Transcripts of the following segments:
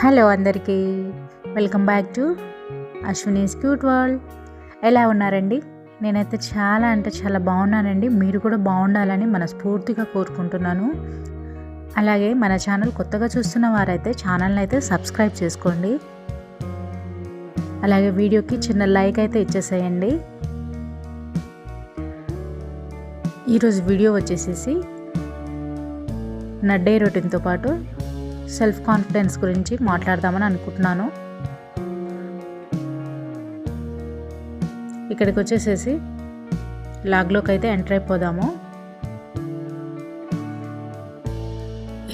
Hello అందరికీ. Welcome back to Ashwini's cute world. ఎలా ఉన్నారండి? నేనైతే చాలా అంటే చాలా బాగున్నానండి. మీరు కూడా బాగుండాలని మనస్ఫూర్తిగా కోరుకుంటున్నాను. అలాగే మన ఛానల్ కొత్తగా చూస్తున్న వారైతే ఛానల్ని అయితే సబ్స్క్రైబ్ చేసుకోండి. అలాగే వీడియోకి చిన్న లైక్ అయితే ఇచ్చేసేయండి. ఈరోజు వీడియో వచ్చేసేసి నా డే రొటీన్తో పాటు సెల్ఫ్ కాన్ఫిడెన్స్ గురించి మాట్లాడదామని అనుకుంటున్నాను. ఇక్కడికి వచ్చేసేసి లాగ్లోకి అయితే ఎంటర్ అయిపోదాము.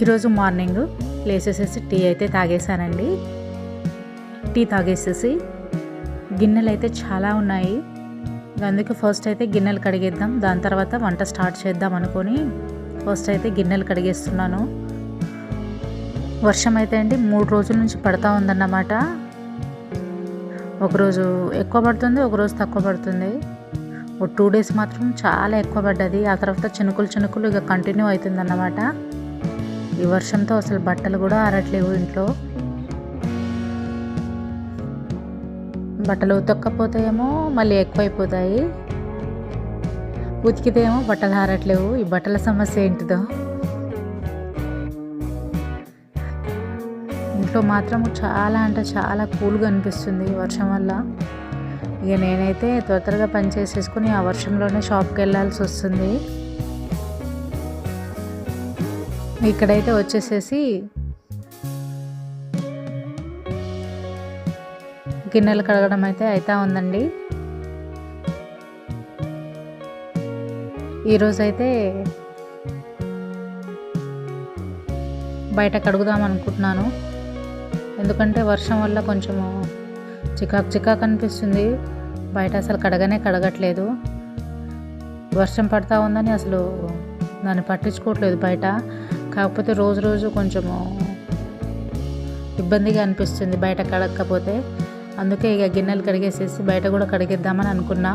ఈరోజు మార్నింగ్ లేచేసేసి టీ అయితే తాగేసానండి టీ తాగేసేసి గిన్నెలు అయితే చాలా ఉన్నాయి. అందుకే ఫస్ట్ అయితే గిన్నెలు కడిగేద్దాం దాని తర్వాత వంట స్టార్ట్ చేద్దాం అనుకొని ఫస్ట్ అయితే గిన్నెలు కడిగేస్తున్నాను. వర్షం అయితే అండి మూడు రోజుల నుంచి పడతా ఉందన్నమాట. ఒకరోజు ఎక్కువ పడుతుంది ఒకరోజు తక్కువ పడుతుంది. ఒక టూ డేస్ మాత్రం చాలా ఎక్కువ పడ్డది. ఆ తర్వాత చినుకులు చినుకులు ఇక కంటిన్యూ అవుతుందన్నమాట. ఈ వర్షంతో అసలు బట్టలు కూడా ఆరట్లేవు ఇంట్లో. బట్టలు ఉతక్కపోతే ఏమో మళ్ళీ ఎక్కువైపోతాయి. ఉతికితే ఏమో బట్టలు ఆరట్లేవు. ఈ బట్టల సమస్య ఏంటిదో? ఇంట్లో మాత్రం చాలా అంటే చాలా కూల్గా అనిపిస్తుంది వర్షం వల్ల. ఇక నేనైతే త్వర త్వరగా పని చేసేసుకుని ఆ వర్షంలోనే షాప్కి వెళ్ళాల్సి వస్తుంది. ఇక్కడైతే వచ్చేసేసి గిన్నెలు కడగడం అయితే అవుతా ఉందండి. ఈరోజైతే బయట కడుగుదాం అనుకుంటున్నాను. ఎందుకంటే వర్షం వల్ల కొంచెము చికాకు చికాకు అనిపిస్తుంది. బయట అసలు కడగనే కడగట్లేదు. వర్షం పడతా ఉందని అసలు దాన్ని పట్టించుకోవట్లేదు బయట. కాకపోతే రోజు రోజు కొంచెము ఇబ్బందిగా అనిపిస్తుంది బయట కడగకపోతే. అందుకే ఇక గిన్నెలు కడిగేసేసి బయట కూడా కడిగేద్దామని అనుకున్నా.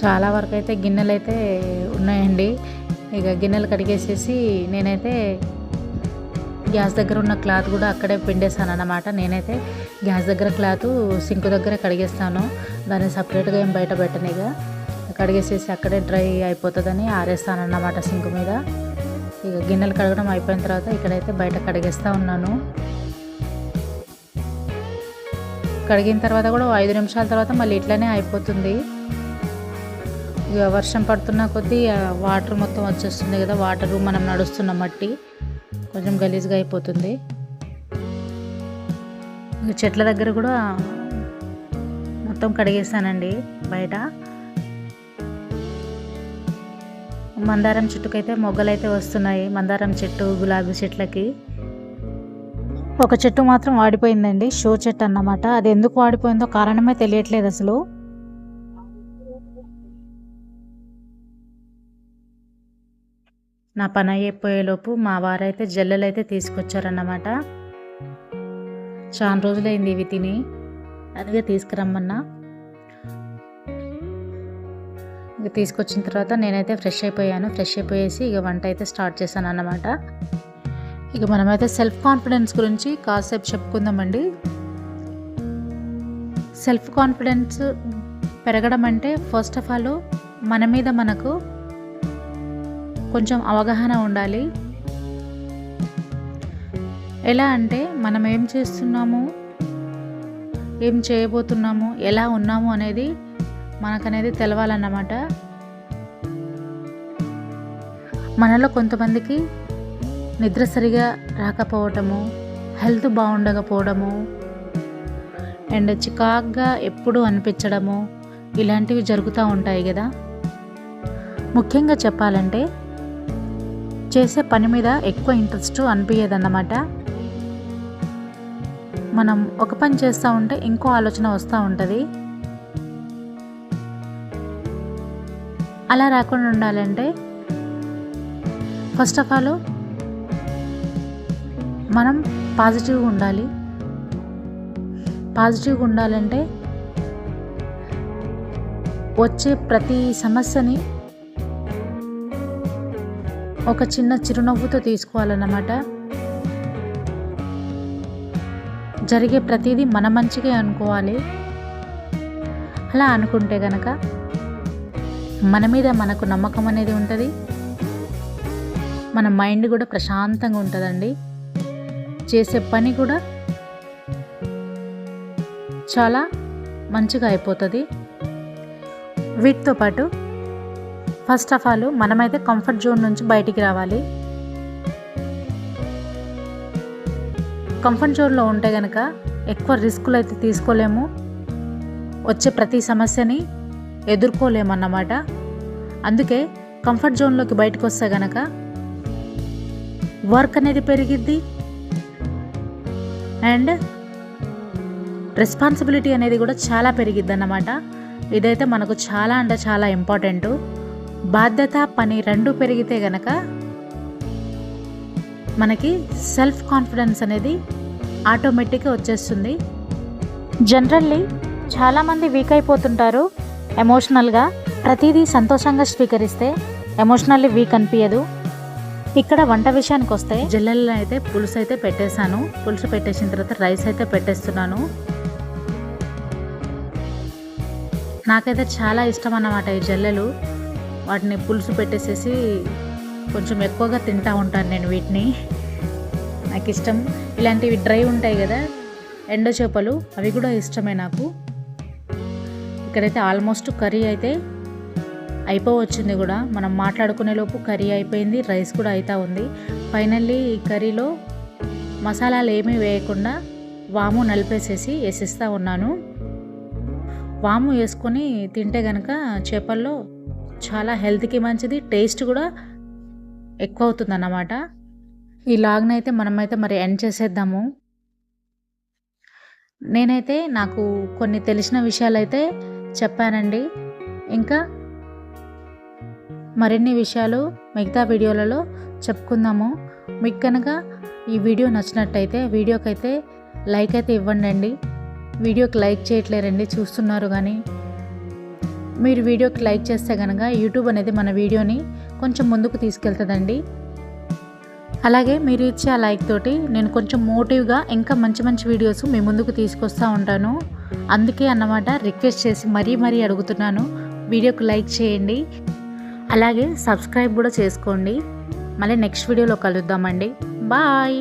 చాలా వరకు అయితే గిన్నెలు అయితే ఉన్నాయండి. ఇక గిన్నెలు కడిగేసేసి నేనైతే గ్యాస్ దగ్గర ఉన్న క్లాత్ కూడా అక్కడే పిండేసాను అన్నమాట. నేనైతే గ్యాస్ దగ్గర క్లాత్ సింక్ దగ్గర కడిగేస్తాను. దాన్ని సపరేట్గా ఏం బయట పెట్టనిగా కడిగేసేసి అక్కడే డ్రై అయిపోతుందని ఆరేస్తాను అన్నమాట సింక్ మీద. ఇక గిన్నెలు కడగడం అయిపోయిన తర్వాత ఇక్కడైతే బయట కడిగేస్తూ ఉన్నాను. కడిగిన తర్వాత కూడా ఐదు నిమిషాల తర్వాత మళ్ళీ ఇట్లనే అయిపోతుంది. వర్షం పడుతున్న కొద్దీ వాటర్ మొత్తం వచ్చేస్తుంది కదా వాటర్ మనం నడుస్తున్న మట్టి కొంచెం గలీజ్గా అయిపోతుంది. ఇక చెట్ల దగ్గర కూడా మొత్తం కడిగేసానండి బయట. మందారం చెట్టుకైతే మొగ్గలైతే వస్తున్నాయి మందారం చెట్టు గులాబీ చెట్లకి. ఒక చెట్టు మాత్రం వాడిపోయిందండి షో చెట్టు అన్నమాట. అది ఎందుకు వాడిపోయిందో కారణమే తెలియట్లేదు అసలు. నా పని అయిపోయేలోపు మా వారైతే జల్లెలు అయితే తీసుకొచ్చారన్నమాట. చాలా రోజులైంది ఇవి తిని. అందుకే తీసుకురమ్మన్నా. ఇక తీసుకొచ్చిన తర్వాత నేనైతే ఫ్రెష్ అయిపోయాను. ఫ్రెష్ అయిపోయేసి ఇక వంట అయితే స్టార్ట్ చేశాను అన్నమాట ఇక మనమైతే సెల్ఫ్ కాన్ఫిడెన్స్ గురించి కాసేపు చెప్పుకుందామండి. సెల్ఫ్ కాన్ఫిడెన్స్ పెరగడం అంటే ఫస్ట్ ఆఫ్ ఆల్ మన మీద మనకు కొంచెం అవగాహన ఉండాలి. ఎలా అంటే మనం ఏం చేస్తున్నాము? ఏం చేయబోతున్నాము? ఎలా ఉన్నాము అనేది మనకనేది తెలవాలన్నమాట. మనలో కొంతమందికి నిద్ర సరిగా రాకపోవటము హెల్త్ బాగుండకపోవడము అండ్ చికాగ్గా ఎప్పుడు అనిపించడము ఇలాంటివి జరుగుతూ ఉంటాయి కదా ముఖ్యంగా చెప్పాలంటే చేసే పని మీద ఎక్కువ ఇంట్రెస్ట్ అనిపించదన్నమాట మనం ఒక పని చేస్తూ ఉంటే ఇంకో ఆలోచన వస్తూ ఉంటుంది. అలా రాకుండా ఉండాలంటే ఫస్ట్ ఆఫ్ ఆల్ మనం పాజిటివ్గా ఉండాలి. పాజిటివ్గా ఉండాలంటే వచ్చే ప్రతి సమస్యని ఒక చిన్న చిరునవ్వుతో తీసుకోవాలన్నమాట. జరిగే ప్రతిదీ మన మంచిగా అనుకోవాలి. అలా అనుకుంటే గనక మన మీద మనకు నమ్మకం అనేది ఉంటుంది. మన మైండ్ కూడా ప్రశాంతంగా ఉంటుందండి. చేసే పని కూడా చాలా మంచిగా అయిపోతుంది. వీటితో పాటు ఫస్ట్ ఆఫ్ ఆల్ మనమైతే కంఫర్ట్ జోన్ నుంచి బయటికి రావాలి. కంఫర్ట్ జోన్లో ఉంటే కనుక ఎక్కువ రిస్కులు అయితే తీసుకోలేము. వచ్చే ప్రతి సమస్యని ఎదుర్కోలేమన్నమాట అందుకే కంఫర్ట్ జోన్లోకి బయటకు వస్తే కనుక వర్క్ అనేది పెరిగిద్ది. అండ్ రెస్పాన్సిబిలిటీ అనేది కూడా చాలా పెరిగిద్ది అన్నమాట. ఇదైతే మనకు చాలా అంటే చాలా ఇంపార్టెంటు బాధ్యత పని రెండు పెరిగితే గనక మనకి సెల్ఫ్ కాన్ఫిడెన్స్ అనేది ఆటోమేటిక్గా వచ్చేస్తుంది. జనరల్లీ చాలామంది వీక్ అయిపోతుంటారు. ఎమోషనల్గా ప్రతిదీ సంతోషంగా స్వీకరిస్తే ఎమోషనల్లీ వీక్ అనిపించదు ఇక్కడ వంట విషయానికి వస్తే జల్లెల్లో అయితే పులుసు అయితే పెట్టేశాను. పులుసు పెట్టేసిన తర్వాత రైస్ అయితే పెట్టేస్తున్నాను. నాకైతే చాలా ఇష్టం అన్నమాట ఈ జల్లెలు. వాటిని పులుసు పెట్టేసేసి కొంచెం ఎక్కువగా తింటూ ఉంటాను నేను వీటిని. నాకు ఇష్టం. ఇలాంటివి డ్రై ఉంటాయి కదా ఎండ చేపలు అవి కూడా ఇష్టమే నాకు. ఇక్కడైతే ఆల్మోస్ట్ కర్రీ అయితే అయిపోవచ్చింది కూడా. మనం మాట్లాడుకునే లోపు కర్రీ అయిపోయింది రైస్ కూడా అవుతా ఉంది. ఫైనల్లీ ఈ కర్రీలో మసాలాలు ఏమీ వేయకుండా వాము నలిపేసేసి వేసిస్తూ ఉన్నాను. వాము వేసుకొని తింటే కనుక చేపల్లో చాలా హెల్త్కి మంచిది టేస్ట్ కూడా ఎక్కువ అవుతుంది అన్నమాట ఈ లాగ్నైతే మనమైతే మరి ఎండ్ చేసేద్దాము. నేనైతే నాకు కొన్ని తెలిసిన విషయాలు అయితే చెప్పానండి. ఇంకా మరిన్ని విషయాలు మిగతా వీడియోలలో చెప్పుకుందాము. మీకు కనుక ఈ వీడియో నచ్చినట్టయితే వీడియోకి అయితే లైక్ అయితే ఇవ్వండి అండి వీడియోకి లైక్ చేయట్లేరండి చూస్తున్నారు కానీ. మీరు వీడియోకి లైక్ చేస్తే కనుక యూట్యూబ్ అనేది మన వీడియోని కొంచెం ముందుకు తీసుకెళ్తుందండి. అలాగే మీరు ఇచ్చే ఆ లైక్ తోటి నేను కొంచెం మోటివ్గా ఇంకా మంచి మంచి వీడియోస్ మీ ముందుకు తీసుకొస్తూ ఉంటాను. అందుకే అన్నమాట రిక్వెస్ట్ చేసి మరీ మరీ అడుగుతున్నాను. వీడియోకి లైక్ చేయండి. అలాగే సబ్స్క్రైబ్ కూడా చేసుకోండి. మళ్ళీ నెక్స్ట్ వీడియోలో కలుద్దామండి. బాయ్!